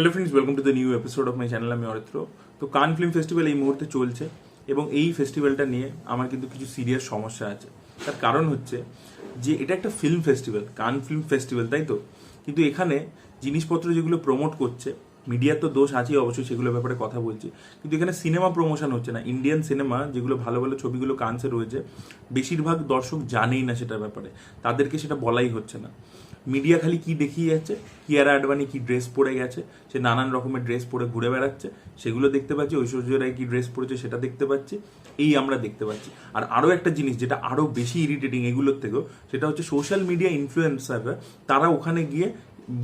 Hello friends welcome to the new episode of my channel আমি অরিত্র তো কান film festival এই মুহূর্তে চলছে এবং এই ফেস্টিভ্যালটা নিয়ে আমার কিন্তু কিছু সিরিয়াস সমস্যা আছে। তার কারণ হচ্ছে যে এটা একটা film festival Cannes film festival তাই তো? কিন্তু এখানে জিনিসপত্র যেগুলো প্রমোট করছে মিডিয়ার তো দোষ আছেই অবশ্যই সেগুলোর ব্যাপারে কথা বলছি। কিন্তু এখানে সিনেমা প্রমোশন হচ্ছে না। ইন্ডিয়ান সিনেমা যেগুলো ভালো ভালো ছবিগুলো কানসে রয়েছে, বেশিরভাগ দর্শক জানেই না সেটার ব্যাপারে। তাদেরকে সেটা বলাই হচ্ছে না। মিডিয়া খালি কি দেখিয়ে যাচ্ছে? কিয়ারা আডবাণী কি ড্রেস পরে গেছে? সে নানান রকমের ড্রেস পরে ঘুরে বেড়াচ্ছে। সেগুলো দেখতে পাচ্ছি, ঐশ্বর্য রায় কি ড্রেস পরেছে সেটা দেখতে পাচ্ছি। এই আমরা দেখতে পাচ্ছি। আর আরও একটা জিনিস যেটা আরও বেশি ইরিটেটিং এগুলোর থেকেও, সেটা হচ্ছে সোশ্যাল মিডিয়া ইনফ্লুয়েন্সাররা তারা ওখানে গিয়ে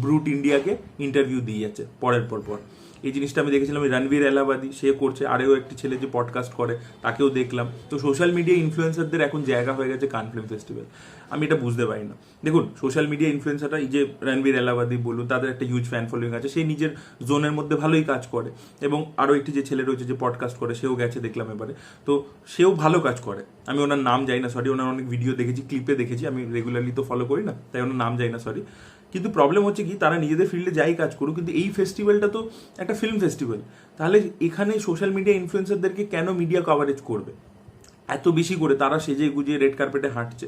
ব্রুট ইন্ডিয়াকে ইন্টারভিউ দিয়ে যাচ্ছে, পরের পর পর। এই জিনিসটা আমি দেখেছিলাম রণবীর এলাহাবাদি, সে করছে, আরেও একটি ছেলে যে পডকাস্ট করে, তাকেও দেখলাম। তো সোশ্যাল মিডিয়া ইনফ্লুয়েন্সারদের এখন জায়গা হয়ে গেছে কান ফিল্ম ফেস্টিভ্যাল আমি এটা বুঝতে পারি না। দেখুন সোশ্যাল মিডিয়া ইনফ্লুয়েন্সাররা এই যে রণবীর এলাহাবাদি বলুন, তাদের একটা হিউজ ফ্যান ফলোয়িং আছে, সে নিজের জোনের মধ্যে ভালোই কাজ করে। এবং আরও একটি যে ছেলে রয়েছে, যে পডকাস্ট করে, সেও গেছে দেখলাম এবারে। তো সেও ভালো কাজ করে। আমি ওনার নাম যাই না সরি ওনার অনেক ভিডিও দেখেছি ক্লিপে দেখেছি, আমি রেগুলারলি তো ফলো করি না, তাই ওনার নাম যাই না সরি কিন্তু প্রবলেম হচ্ছে কি, তারা নিজেদের ফিল্ডে যাই কাজ করুক, কিন্তু এই ফেস্টিভ্যালটা তো একটা ফিল্ম ফেস্টিভ্যাল তাহলে এখানে সোশ্যাল মিডিয়া ইনফ্লুয়েন্সারদেরকে কেন মিডিয়া কভারেজ করবে? এত বেশি করে তারা সেজে গুজিয়ে রেড কার্পেটে হাঁটছে।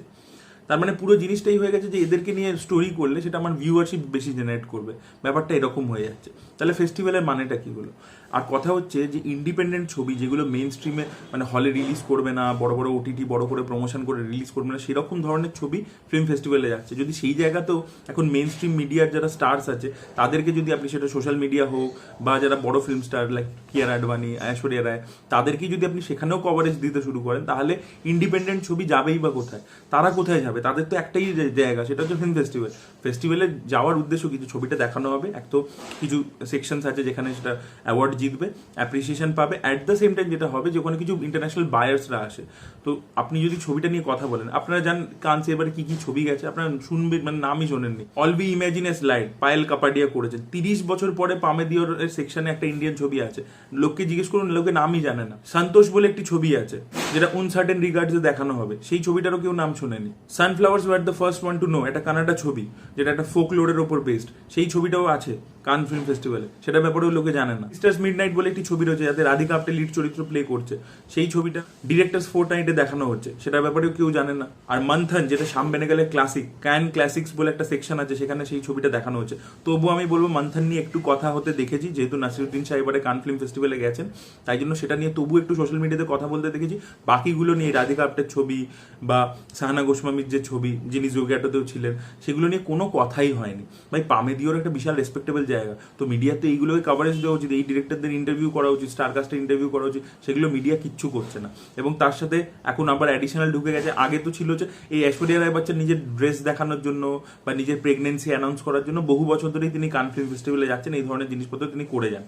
তার মানে পুরো জিনিসটাই হয়ে গেছে যে এদেরকে নিয়ে স্টোরি করলে সেটা আমার ভিউয়ারশিপ বেশি জেনারেট করবে। ব্যাপারটা এরকম হয়ে যাচ্ছে। তাহলে ফেস্টিভ্যালের মানেটা কী হলো? আর কথা হচ্ছে যে ইন্ডিপেন্ডেন্ট ছবি যেগুলো মেন স্ট্রিমে মানে হলে রিলিজ করবে না, বড় বড় ওটিটি বড় করে প্রমোশন করে রিলিজ করবে না, সেরকম ধরনের ছবি ফিল্ম ফেস্টিভ্যালে যাচ্ছে। যদি সেই জায়গাতেও এখন মেন স্ট্রিম মিডিয়ার যারা স্টার্স আছে, তাদেরকে যদি আপনি সেটা সোশ্যাল মিডিয়া হোক বা যারা বড় film star like Kiara Advani Aishwarya Rai তাদেরকে যদি আপনি সেখানেও কভারেজ দিতে শুরু করেন, তাহলে ইন্ডিপেন্ডেন্ট ছবি যাবেই বা কোথায়? তারা কোথায় যাবে? তাদের তো একটাই জায়গা, সেটা হচ্ছে ফিল্ম ফেস্টিভ্যাল ফেস্টিভ্যালে যাওয়ার উদ্দেশ্য কিছু ছবিটা দেখানো হবে। এক তো কিছু সেকশনস আছে যেখানে সেটা অ্যাওয়ার্ড জিতবে অ্যাপ্রিসিয়েশন পাবে। অ্যাট দ্য সেম টাইম যেটা হবে যে ওখানে কিছু ইন্টারন্যাশনাল বায়ার্সরা আসে। তো আপনি যদি ছবিটা নিয়ে কথা বলেন, আপনারা জান কানসে এবার কি কি ছবি গেছে? আপনারা শুনবেন মানে নামই শোনেননি। All we imagine as light Payal Kapadia করেছেন তিরিশ বছর পরে পামেদিওর সেকশনে একটা ইন্ডিয়ান ছবি আছে। লোককে জিজ্ঞেস করুন, লোকে নামই জানে না। সন্তোষ বলে একটি ছবি আছে। যেটা উনসার্টেন রিগার্ডসে দেখানো হবে। সেই ছবিটারও কেউ নাম শোনেনি। Sunflowers were the first one to know একটা কানাডা ছবি, যেটা একটা ফোক লোডের ওপর বেসড সেই ছবিটাও আছে কান ফিল্ম ফেস্টিভ্যালে সেটা ব্যাপারেও লোকে জানে না। স্টার্স মিড নাইট বলে একটি ছবি রয়েছে, যাতে রাধিকা আপ্টে লিড চরিত্র প্লে করছে। সেই ছবিটা ডিরেক্টার্স ফোর নাইটে দেখানো হচ্ছে। সেটার ব্যাপারেও কেউ জানে না। আর মন্থন যেটা শাম বেনেগালের ক্লাসিক ক্যান ক্লাসিক্স বলে একটা সেকশন আছে, সেখানে সেই ছবিটা দেখানো হচ্ছে। তবুও আমি বলব মন্থন নিয়ে একটু কথা হতে দেখেছি, যেহেতু নাসিরুদ্দিন শাহ এবারে কান ফিল্ম ফেস্টিভ্যালে গেছেন, তাই জন্য সেটা নিয়ে তবু একটু সোশ্যাল মিডিয়াতে কথা বলতে দেখেছি। বাকিগুলো নিয়ে রাধিকা আপ্টের ছবি বা সাহানা গোস্বামীর যে ছবি, যিনি জোগ্যাটোতেও ছিলেন, সেগুলো নিয়ে কোনো কথাই হয়নি। ভাই, পামেদিওর একটা বিশাল রেসপেক্টেবল জায়গা। তো মিডিয়াতে এইগুলোকে কভারেজ দেওয়া উচিত, এই ডিরেক্টরদের ইন্টারভিউ করা উচিত স্টার কাস্টের ইন্টারভিউ করা উচিত, সেগুলো মিডিয়া কিচ্ছু করছে না। এবং তার সাথে এখন আবার অ্যাডিশনাল ঢুকে গেছে। আগে তো ছিল যে এই ঐশ্বরিয়া রায় বাচ্চার নিজের ড্রেস দেখানোর জন্য বা নিজের প্রেগনেন্সি অ্যানাউন্স করার জন্য বহু বছর ধরেই তিনি কান ফিল্ম ফেস্টিভ্যালে যাচ্ছেন, এই ধরনের জিনিসপত্র তিনি করে যান।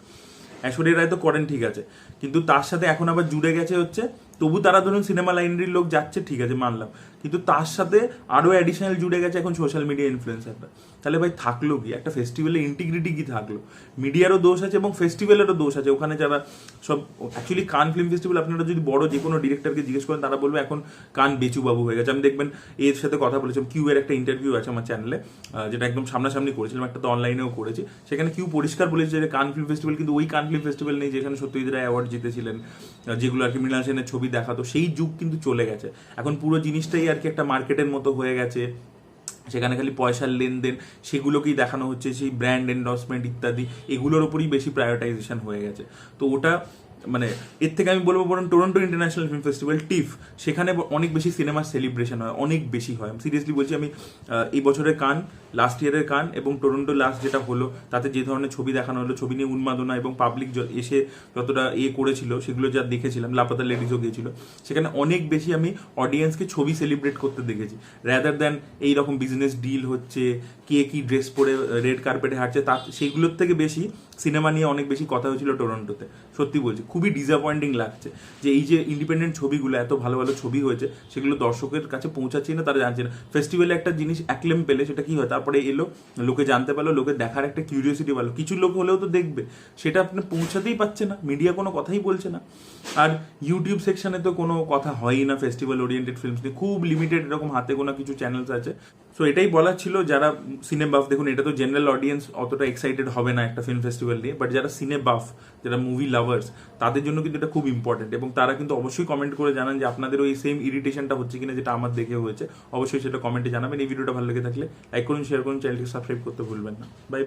ঐশ্বরিয়া রায় তো করেন, ঠিক আছে। কিন্তু তার সাথে এখন আবার জুড়ে গেছে হচ্ছে তবু তারা ধরুন সিনেমা লাইনের লোক যাচ্ছে, ঠিক আছে, মানলাম। কিন্তু তার সাথে আরও অ্যাডিশনাল জুড়ে গেছে এখন সোশ্যাল মিডিয়া ইনফ্লুয়েন্সাররা তাহলে ভাই থাকল কি? একটা ফেস্টিভ্যালের ইন্টিগ্রিটি কি থাকল? মিডিয়ারও দোষ আছে এবং ফেস্টিভ্যালেরও দোষ আছে। ওখানে যারা সব অ্যাকচুয়ালি কান ফিল্ম ফেস্টিভ্যাল আপনারা যদি বড় যে কোনো ডিরেক্টরকে জিজ্ঞেস করেন, তারা বলবে এখন কান বেচু বাবু হয়ে গেছে। আমি দেখবেন এর সাথে কথা বলেছিলাম কিউ এর একটা ইন্টারভিউ আছে আমার চ্যানেলে যেটা একদম সামনাসামনি করেছিলাম, একটা তো অনলাইনেও করেছি। সেখানে কিউ পরিষ্কার বলেছে যে কান ফিল্ম ফেস্টিভ্যাল কিন্তু ওই কান ফিল্ম ফেস্টিভ্যাল নেই যেখানে সত্যজিৎ রায় অ্যাওয়ার্ড জিতেছিলেন। যেগুলো আর কি মৃণাল সেনের ছবি দেখাতো সেই যুগ কিন্তু চলে গেছে। এখন পুরো জিনিসটাই আর কি একটা মার্কেটের মতো হয়ে গেছে। সেখানে খালি পয়সার লেনদেন, সেগুলোকেই দেখানো হচ্ছে, সেই ব্র্যান্ড এন্ডোর্সমেন্ট ইত্যাদি, এগুলোর ওপরই বেশি প্রায়োরিটাইজেশন হয়ে গেছে। তো ওটা মানে এর থেকে আমি বলব বরং Toronto international film festival TIFF, সেখানে অনেক বেশি সিনেমার সেলিব্রেশন হয়, অনেক বেশি হয়। সিরিয়াসলি বলছি, আমি এই বছরের কান লাস্ট ইয়ারের কান এবং টরন্টো লাস্ট যেটা হলো, তাতে যে ধরনের ছবি দেখানো হলো, ছবি নিয়ে উন্মাদনা এবং পাবলিক এসে যতটা ইয়ে করেছিল, সেগুলো যা দেখেছিলাম লাপাতা লেডিজও গিয়েছিল, সেখানে অনেক বেশি আমি অডিয়েন্সকে ছবি সেলিব্রেট করতে দেখেছি। র্যাদার দ্যান এই রকম বিজনেস ডিল হচ্ছে, কে কি ড্রেস পরে রেড কার্পেটে হাঁটছে, তা সেইগুলোর থেকে বেশি সিনেমা নিয়ে অনেক বেশি কথা হয়েছিল টরন্টোতে সত্যি বলছি, খুবই ডিসঅ্যাপয়েন্টিং লাগছে যে এই যে ইন্ডিপেন্ডেন্ট ছবিগুলো, এত ভালো ভালো ছবি হয়েছে, সেগুলো দর্শকের কাছে পৌঁছাচ্ছে না, তারা জানছে না। ফেস্টিভ্যালে একটা জিনিস অ্যাক্লেম পেলে, সেটা কি হয়? তারপরে এলো, লোকে জানতে পারল, লোকে দেখার একটা কিউরিয়াসিটি পারল কিছু লোক হলেও তো দেখবে, সেটা আপনি পৌঁছাতেই পারছে না মিডিয়া কোনো কথাই বলছে না। আর ইউটিউব সেকশনে তো কোনো কথা হয়ই না ফেস্টিভ্যাল ওরিয়েন্টেড ফিল্মস নিয়ে, খুব লিমিটেড এরকম হাতে গোনা কিছু চ্যানেলস আছে। সো এটাই বলার ছিল, যারা সিনে বাফ দেখুন, এটা তো জেনারেল অডিয়েন্স অতটা এক্সাইটেড হবে না একটা ফিল্ম ফেস্টিভ্যাল নিয়ে বাট যারা সিনে বাফ যারা মুভি লাভার্স তাদের জন্য কিন্তু এটা খুব ইম্পর্টেন্ট এবং তারা কিন্তু অবশ্যই কমেন্ট করে জানান যে আপনাদের ওই সেম ইরিটেশনটা হচ্ছে কিনা, যেটা আমার দেখে হয়েছে। অবশ্যই সেটা কমেন্টে জানাবেন। এই ভিডিওটা ভালো লেগে থাকলে লাইক করুন শেয়ার করুন চ্যানেলটি সাবস্ক্রাইব করতে ভুলবেন না বাই